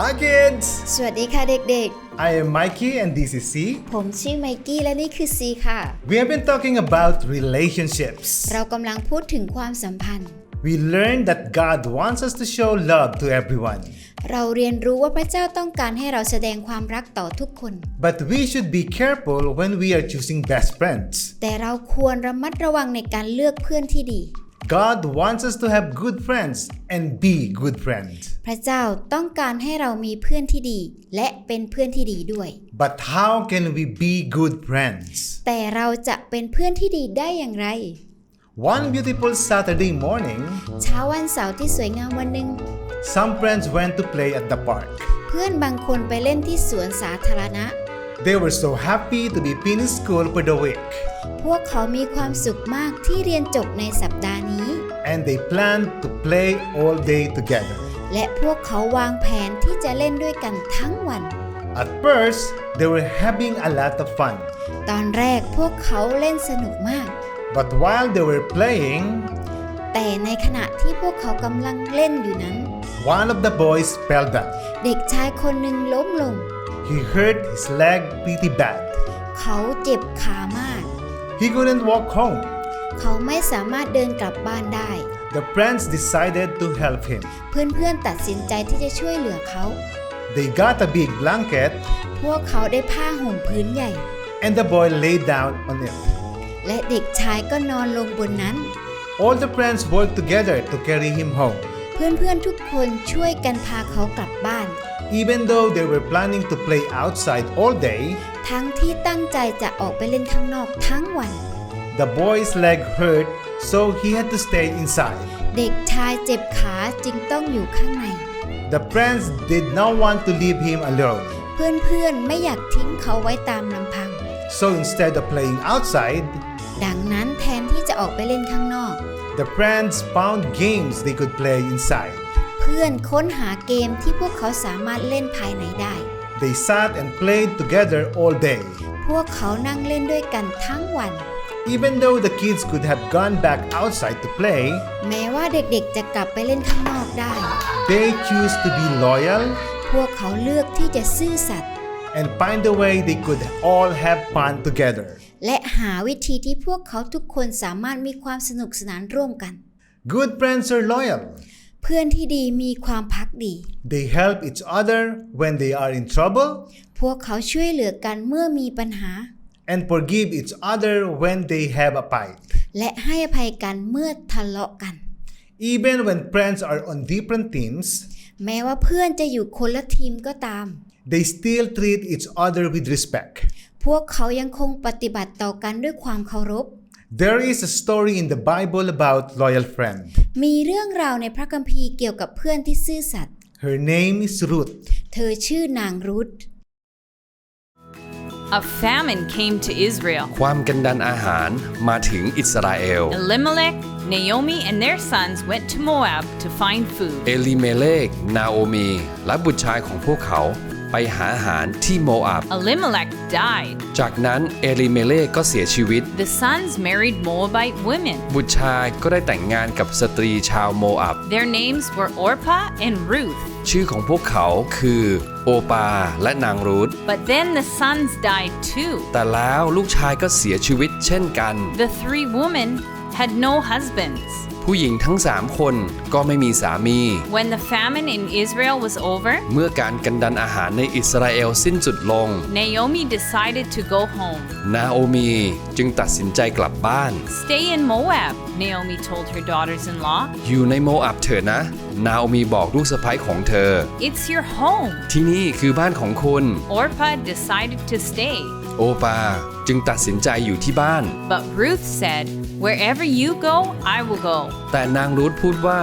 Hi kids! สวัสดีค่ะเด็ก I am Mikey and this is C. ๆ ผมชื่อไมกี้และนี่คือซีค่ะ We have been talking about relationships. เรากำลังพูดถึงความสัมพันธ์ We learned that God wants us to show love to everyone. เราเรียนรู้ว่าพระเจ้าต้องการให้เราแสดงความรักต่อทุกคน But we should be careful when we are choosing best friends. แต่เราควรระมัดระวังในการเลือกเพื่อนที่ดี God wants us to have good friends and be good friends. พระเจ้าต้องการให้เรามีเพื่อนที่ดี และเป็นเพื่อนที่ดีด้วย But how can we be good friends? แต่เราจะเป็นเพื่อนที่ดีได้อย่างไร One beautiful Saturday morning, เช้าวันเสาร์ที่สวยงามวันหนึ่ง some friends went to play at the park. เพื่อนบางคนไปเล่นที่สวนสาธารณะ They were so happy to be finished school for the week. พวกเขามีความสุขมากที่เรียนจบในสัปดาห์นี้ and they planned to play all day together. และพวกเขาวางแผนที่จะเล่นด้วยกันทั้งวัน At first, they were having a lot of fun, ตอนแรกพวกเขาเล่นสนุกมาก but while they were playing, แต่ในขณะที่พวกเขากำลังเล่นอยู่นั้น one of the boys fell down. เด็กชายคนหนึ่งล้มลง He hurt his leg pretty bad. เขาเจ็บขามาก He couldn't walk home. เขาไม่สามารถเดินกลับบ้านได้ The friends decided to help him. เพื่อนๆตัดสินใจที่จะช่วยเหลือเขา They got a big blanket พวกเขาได้ผ้าห่มพื้นใหญ่ and the boy lay down on it. และเด็กชายก็นอนลงบนนั้น All the friends worked together to carry him home. เพื่อนๆทุกคนช่วยกันพาเขากลับบ้าน Even though they were planning to play outside all day, ทั้งที่ตั้งใจจะออกไปเล่นข้างนอกทั้งวัน the boy's leg hurt, so he had to stay inside. เด็กชายเจ็บขาจึงต้องอยู่ข้างใน The friends did not want to leave him alone. เพื่อนๆไม่อยากทิ้งเขาไว้ตามลำพัง So instead of playing outside, ดังนั้นแทนที่จะออกไปเล่นข้างนอก the friends found games they could play inside. เพื่อนค้นหาเกมที่พวกเขาสามารถเล่นภายในได้ They sat and played together all day. พวกเขานั่งเล่นด้วยกันทั้งวัน Even though the kids could have gone back outside to play, แม้ว่าเด็กๆจะกลับไปเล่นข้างนอกได้ they choose to be loyal พวกเขาเลือกที่จะซื่อสัตย์ and find a way they could all have fun together. และหาวิธีที่พวกเขาทุกคนสามารถมีความสนุกสนานร่วมกัน Good friends are loyal. เพื่อนที่ดีมีความพักดี They help each other when they are in trouble พวกเขาช่วยเหลือกันเมื่อมีปัญหา and forgive each other when they have a fight. และให้อภัยกันเมื่อทะเลาะกัน Even when friends are on different teams, แม้ว่าเพื่อนจะอยู่คนละทีมก็ตาม they still treat each other with respect. พวกเขายังคงปฏิบัติต่อกันด้วยความเคารพ There is a story in the Bible about loyal friend. มีเรื่องราวในพระคัมภีร์เกี่ยวกับเพื่อนที่ซื่อสัตย์ Her name is Ruth. เธอชื่อนางรุธ A famine came to Israel. ความกันดานอาหารมาถึงอิสราเอล Elimelech, Naomi, and their sons went to Moab to find food. เอลิเมเลก นาโอมี และบุตรชายของพวกเขา ไปหาอาหารที่โมอาบ Elimelech died. จากนั้นเอลิเมเลกก็เสียชีวิต The sons married Moabite women. บุตรชายก็ได้แต่งงานกับสตรีชาวโมอาบ Their names were Orpah and Ruth. ชื่อของพวกเขาคือโอปาและนางรูธ But then the sons died too. แต่แล้วลูกชายก็เสียชีวิตเช่นกัน The three women had no husbands. ผู้หญิงทั้งสามคนก็ไม่มีสามี When the famine in Israel was over, เมื่อการกันดานอาหารในอิสราเอลสิ้นสุดลง Naomi decided to go home. นาโอมีจึงตัดสินใจกลับบ้าน Stay in Moab, Naomi told her daughters in law. อยู่ในโมอับเถอะนะ นาโอมีบอกลูกสะใภ้ของเธอ It's your home. ที่นี่คือบ้านของคุณ Orpah decided to stay. โอปาจึงตัดสินใจอยู่ที่บ้าน But Ruth said, Wherever you go, I will go. แต่นางรูธพูดว่า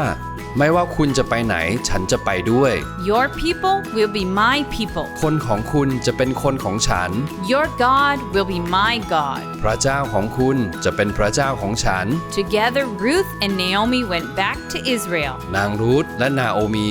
ไม่ว่าคุณจะไปไหน ฉันจะไปด้วย Your people will be my people. คนของคุณจะเป็นคนของฉัน Your God will be my God. พระเจ้าของคุณจะเป็นพระเจ้าของฉัน Together, Ruth and Naomi went back to Israel. นางรูธและนาโอมี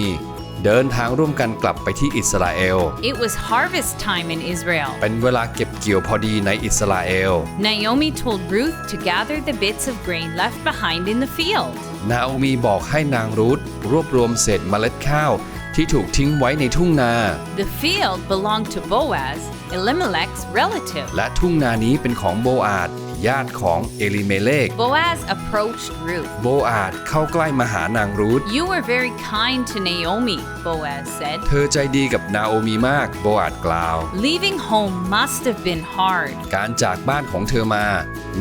เดินทางร่วมกันกลับไปที่อิสราเอล It was harvest time in Israel. เป็นเวลาเก็บเกี่ยวพอดีในอิสราเอล Naomi told Ruth to gather the bits of grain left behind in the field. นาโอมีบอกให้นางรูธรวบรวมเศษเมล็ดข้าวที่ถูกทิ้งไว้ในทุ่งนา The field belonged to Boaz, Elimelech's relative. และทุ่งนานี้เป็นของโบอาด ญาติของเอลิเมเลก Boaz approached Ruth. โบอาดเข้าใกล้มาหานางรูธ You were very kind to Naomi, Boaz said. เธอใจดีกับนาโอมีมาก โบอาดกล่าว Leaving home must have been hard. การจากบ้านของเธอมา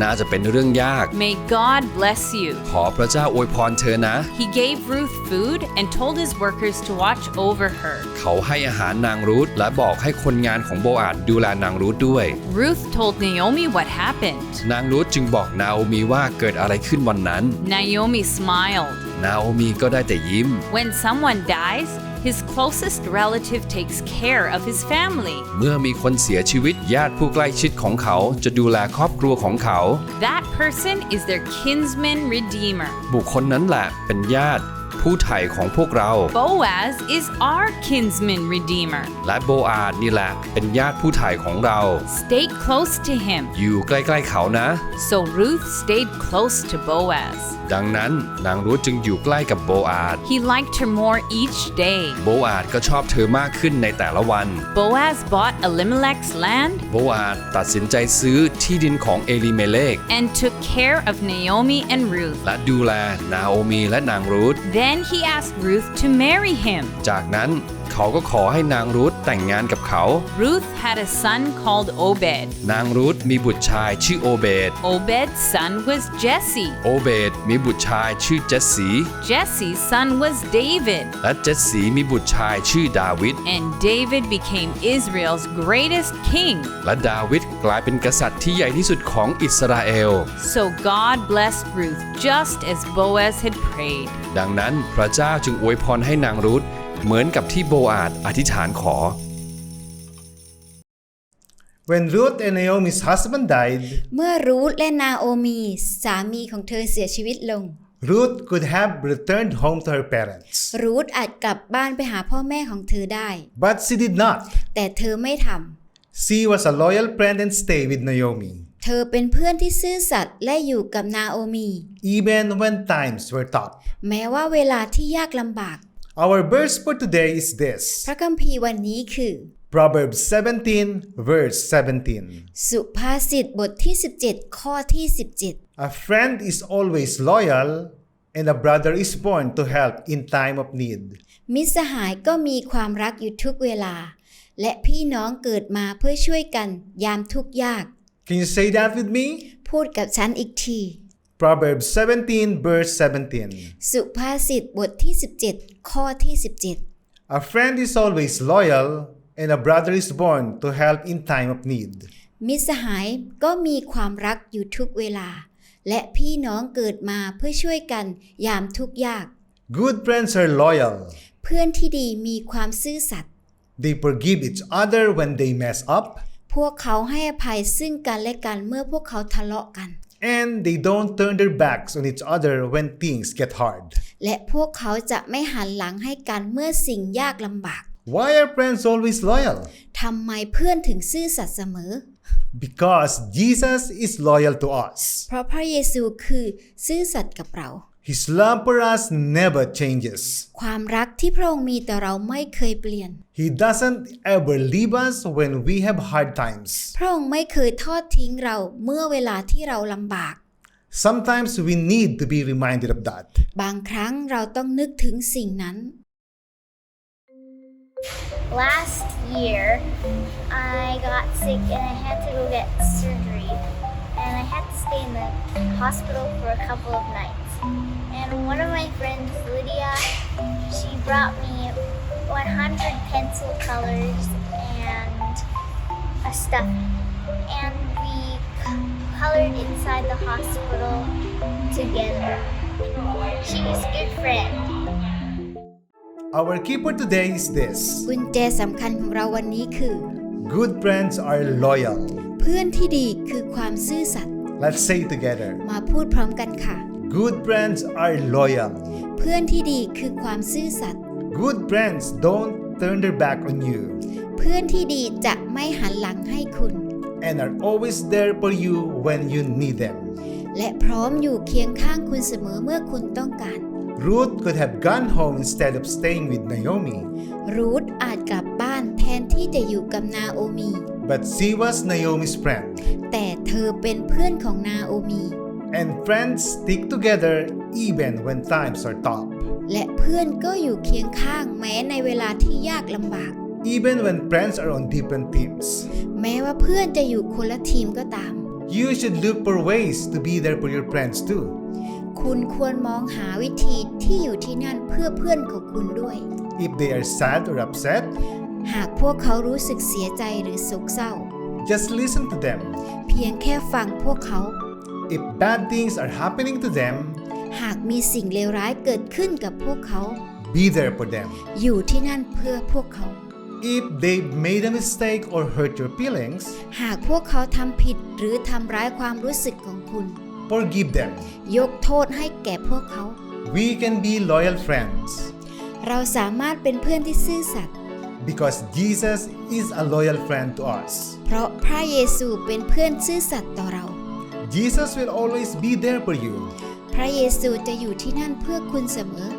น่าจะเป็นเรื่องยาก May God bless you. ขอพระเจ้าอวยพรเธอนะ He gave Ruth food and told his workers to watch over her. เขาให้อาหารนางรูธและบอกให้คนงานของโบอาดดูแลนางรูธด้วย Ruth told Naomi what happened. นางรูธจึงบอกนาโอมีว่าเกิดอะไรขึ้นวันนั้น Naomi smiled. นาโอมีก็ได้แต่ยิ้ม When someone dies, his closest relative takes care of his family. เมื่อมีคนเสียชีวิตญาติผู้ใกล้ชิดของเขาจะดูแลครอบครัวของเขา That person is their kinsman redeemer. บุคคลนั้นแหละเป็นญาติ ผู้ไถ่ของพวกเรา Boaz is our kinsman redeemer. และโบอาดนี่แหละ เป็นญาติผู้ไถ่ของเรา Stay close to him. อยู่ใกล้ๆเขานะ So Ruth stayed close to Boaz. ดังนั้นนางรูธจึงอยู่ใกล้กับโบอาด He liked her more each day. โบอาดก็ชอบเธอมากขึ้นในแต่ละวัน Boaz bought Elimelech's land โบอาดตัดสินใจซื้อที่ดินของเอลิเมเลก and took care of Naomi and Ruth. และดูแลนาโอมีและนางรูธ Then he asked Ruth to marry him. จากนั้น เขาก็ขอให้นางรูธแต่งงานกับเขา Ruth had a son called Obed. นางรูธมีบุตรชายชื่อโอเบด Obed's son was Jesse. โอเบดมีบุตรชายชื่อเจสสี Jesse's son was David. และเจสสีมีบุตรชายชื่อดาวิด And David became Israel's greatest king. และดาวิดกลายเป็นกษัตริย์ที่ใหญ่ที่สุดของอิสราเอล So God blessed Ruth just as Boaz had prayed. ดังนั้นพระเจ้าจึงอวยพรให้นางรูธ เหมือนกับที่โบอาดอธิษฐานขอ When Ruth and Naomi's husband died, เมื่อรูธและนาโอมีสามีของเธอเสียชีวิตลง Ruth could have returned home to her parents. รูธอาจกลับบ้านไปหาพ่อแม่ของเธอได้ But she did not. แต่เธอไม่ท She was a loyal friend and stayed with Naomi, ำ เธอเป็นเพื่อนที่ซื่อสัตย์และอยู่กับนาโอมี even when times were tough. แม้ว่าเวลาที่ยากลำบาก Our verse for today is this พระคัมภีร์วันนี้คือ Proverbs 17, verse 17. สุภาษิตบทที่ 17 ข้อที่ A friend is always loyal, and a brother is born to help in time of need. 17มิตรสหายก็มีความรักอยู่ทุกเวลา และพี่น้องเกิดมาเพื่อช่วยกันยามทุกข์ยาก Can you say that with me? พูดกับฉันอีกที Proverbs 17, verse 17. สุภาษิตบทที่ 17 ข้อที่ 17 A friend is always loyal, and a brother is born to help in time of need. มิตรสหายก็มีความรักอยู่ทุกเวลา และพี่น้องเกิดมาเพื่อช่วยกันยามทุกข์ยาก Good friends are loyal. เพื่อนที่ดีมีความซื่อสัตย์ They forgive each other when they mess up, พวกเขาให้อภัยซึ่งกันและกันเมื่อพวกเขาทะเลาะกัน and they don't turn their backs on each other when things get hard. และพวกเขาจะไม่หันหลังให้กันเมื่อสิ่งยากลำบาก Why are friends always loyal? ทำไมเพื่อนถึงซื่อสัตย์เสมอ Because Jesus is loyal to us. เพราะพระเยซูคือซื่อสัตย์กับเรา His love for us never changes. ความรักที่พระองค์มีต่อเราไม่เคยเปลี่ยน He doesn't ever leave us when we have hard times. พระองค์ไม่เคยทอดทิ้งเราเมื่อเวลาที่เราลำบาก Sometimes we need to be reminded of that. บางครั้งเราต้องนึกถึงสิ่งนั้น Last year, I got sick and I had to go get surgery. And I had to stay in the hospital for a couple of nights. And one of my friends, Lydia, she brought me 100 pencil colors and a stuffy. And we c- colored inside the hospital together. She was a good friend. Our key for today is this กุญแจสำคัญของเราวันนี้คือ Good friends are loyal. เพื่อนที่ดีคือความซื่อสัตย์ Let's say it together. มาพูดพร้อมกันค่ะ Good friends are loyal. เพื่อนที่ดีคือความซื่อสัตย์ Good friends don't turn their back on you เพื่อนที่ดีจะไม่หันหลังให้คุณ and are always there for you when you need them. และพร้อมอยู่เคียงข้างคุณเสมอเมื่อคุณต้องการ Ruth could have gone home instead of staying with Naomi, รูธอาจกลับบ้านแทนที่จะอยู่กับนาโอมี but she was Naomi's friend. แต่เธอเป็นเพื่อนของนาโอมี And friends stick together even when times are tough. และเพื่อนก็อยู่เคียงข้างแม้ในเวลาที่ยากลำบาก Even when friends are on different teams. แม้ว่าเพื่อนจะอยู่คนละทีมก็ตาม You should look for ways to be there for your friends too. คุณควรมองหาวิธีที่อยู่ที่นั่นเพื่อเพื่อนของคุณด้วย If they are sad or upset, หากพวกเขารู้สึกเสียใจหรือโศกเศร้า just listen to them. เพียงแค่ฟังพวกเขา If bad things are happening to them, หากมีสิ่งเลวร้ายเกิดขึ้นกับพวกเขา be there for them. อยู่ที่นั่นเพื่อพวกเขา If they've made a mistake or hurt your feelings, หากพวกเขาทำผิดหรือทำร้ายความรู้สึกของคุณ forgive them. ยกโทษให้แก่พวกเขา We can be loyal friends เราสามารถเป็นเพื่อนที่ซื่อสัตย์ because Jesus is a loyal friend to us. เพราะพระเยซูเป็นเพื่อนซื่อสัตย์ต่อเรา Jesus will always be there for you. พระเยซูจะอยู่ที่นั่นเพื่อคุณเสมอ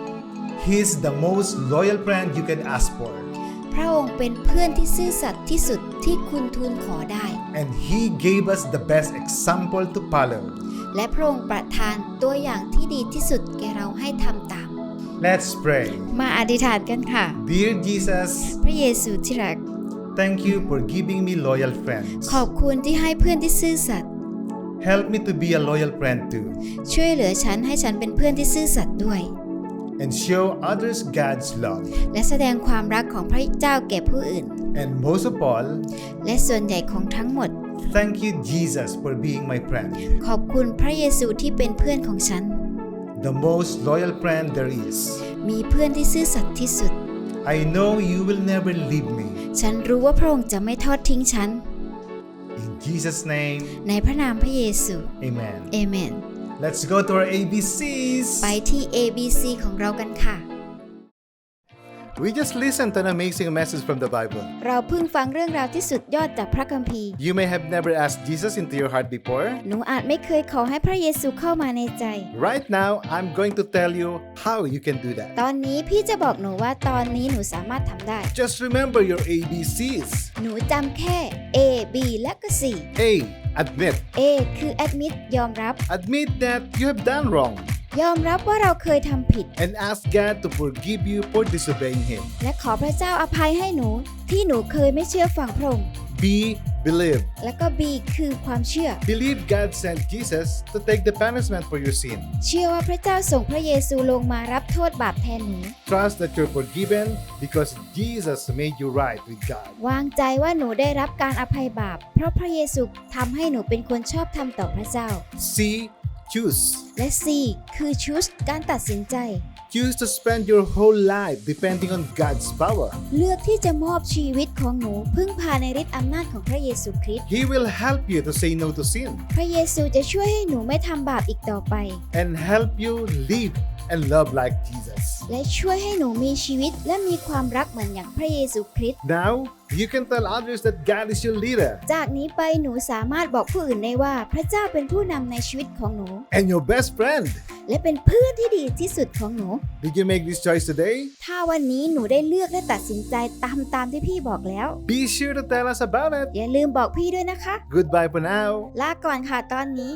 He's the most loyal friend you can ask for. พระองค์เป็นเพื่อนที่ซื่อสัตย์ที่สุดที่คุณทูลขอได้ And He gave us the best example to follow. และพระองค์ประทานตัวอย่างที่ดีที่สุดแก่เราให้ทำตาม Let's pray. มาอธิษฐานกันค่ะ Dear Jesus, พระเยซูที่รัก thank you for giving me loyal friends. ขอบคุณที่ให้เพื่อนที่ซื่อสัตย์ Help me to be a loyal friend too ช่วยเหลือฉันให้ฉันเป็นเพื่อนที่ซื่อสัตย์ด้วย and show others God's love. และแสดงความรักของพระเจ้าแก่ผู้อื่น And most of all, และส่วนใหญ่ของทั้งหมด thank you, Jesus, for being my friend. ขอบคุณพระเยซูที่เป็นเพื่อนของฉัน The most loyal friend there is. มีเพื่อนที่ซื่อสัตย์ที่สุด I know you will never leave me. ฉันรู้ว่าพระองค์จะไม่ทอดทิ้งฉัน In Jesus' name, ในพระนามพระเยซู amen. เอเมน Let's go to our ABCs. ไปที่ ABC ของเรากันค่ะ We just listened to an amazing message from the Bible. เราเพิ่งฟังเรื่องราวที่สุดยอดจากพระคัมภีร์ You may have never asked Jesus into your heart before. หนูอาจไม่เคยขอให้พระเยซูเข้ามาในใจ Right now, I'm going to tell you how you can do that. ตอนนี้พี่จะบอกหนูว่าตอนนี้หนูสามารถทำได้ Just remember your ABCs. หนูจำแค่ A B และก็ C A. Admit. A คือ admit ยอมรับ Admit that you have done wrong ยอมรับว่าเราเคยทำผิด and ask God to forgive you for disobeying Him. และขอพระเจ้าอภัยให้หนู ที่หนูเคยไม่เชื่อฟังพระองค์ B. Believe. และก็ B คือความเชื่อ Believe God sent Jesus to take the punishment for your sin. เชื่อว่าพระเจ้าส่งพระเยซูลงมารับโทษบาปแทนหนู Trust that you're forgiven because Jesus made you right with God. วางใจว่าหนูได้รับการอภัยบาป เพราะพระเยซูทำให้หนูเป็นคนชอบธรรมต่อพระเจ้า C. Choose. และ C คือ choose การตัดสินใจ Choose to spend your whole life depending on God's power. เลือกที่จะมอบชีวิตของหนูพึ่งพาในฤทธิ์อำนาจของพระเยซูคริสต์ He will help you to say no to sin พระเยซูจะช่วยให้หนูไม่ทำบาปอีกต่อไป and help you live and love like Jesus. และช่วยให้หนูมีชีวิตและมีความรักเหมือนอย่างพระเยซูคริสต์ Now, you can tell others that God is your leader จากนี้ไปหนูสามารถบอกผู้อื่นได้ว่าพระเจ้าเป็นผู้นำในชีวิตของหนู and your best friend. และเป็นเพื่อนที่ดีที่สุดของหนู Did you make this choice today? ถ้าวันนี้หนูได้เลือกและตัดสินใจตามตามที่พี่บอกแล้ว Be sure to tell us about it. อย่าลืมบอกพี่ด้วยนะคะ Goodbye for now. ลาก่อนค่ะตอนนี้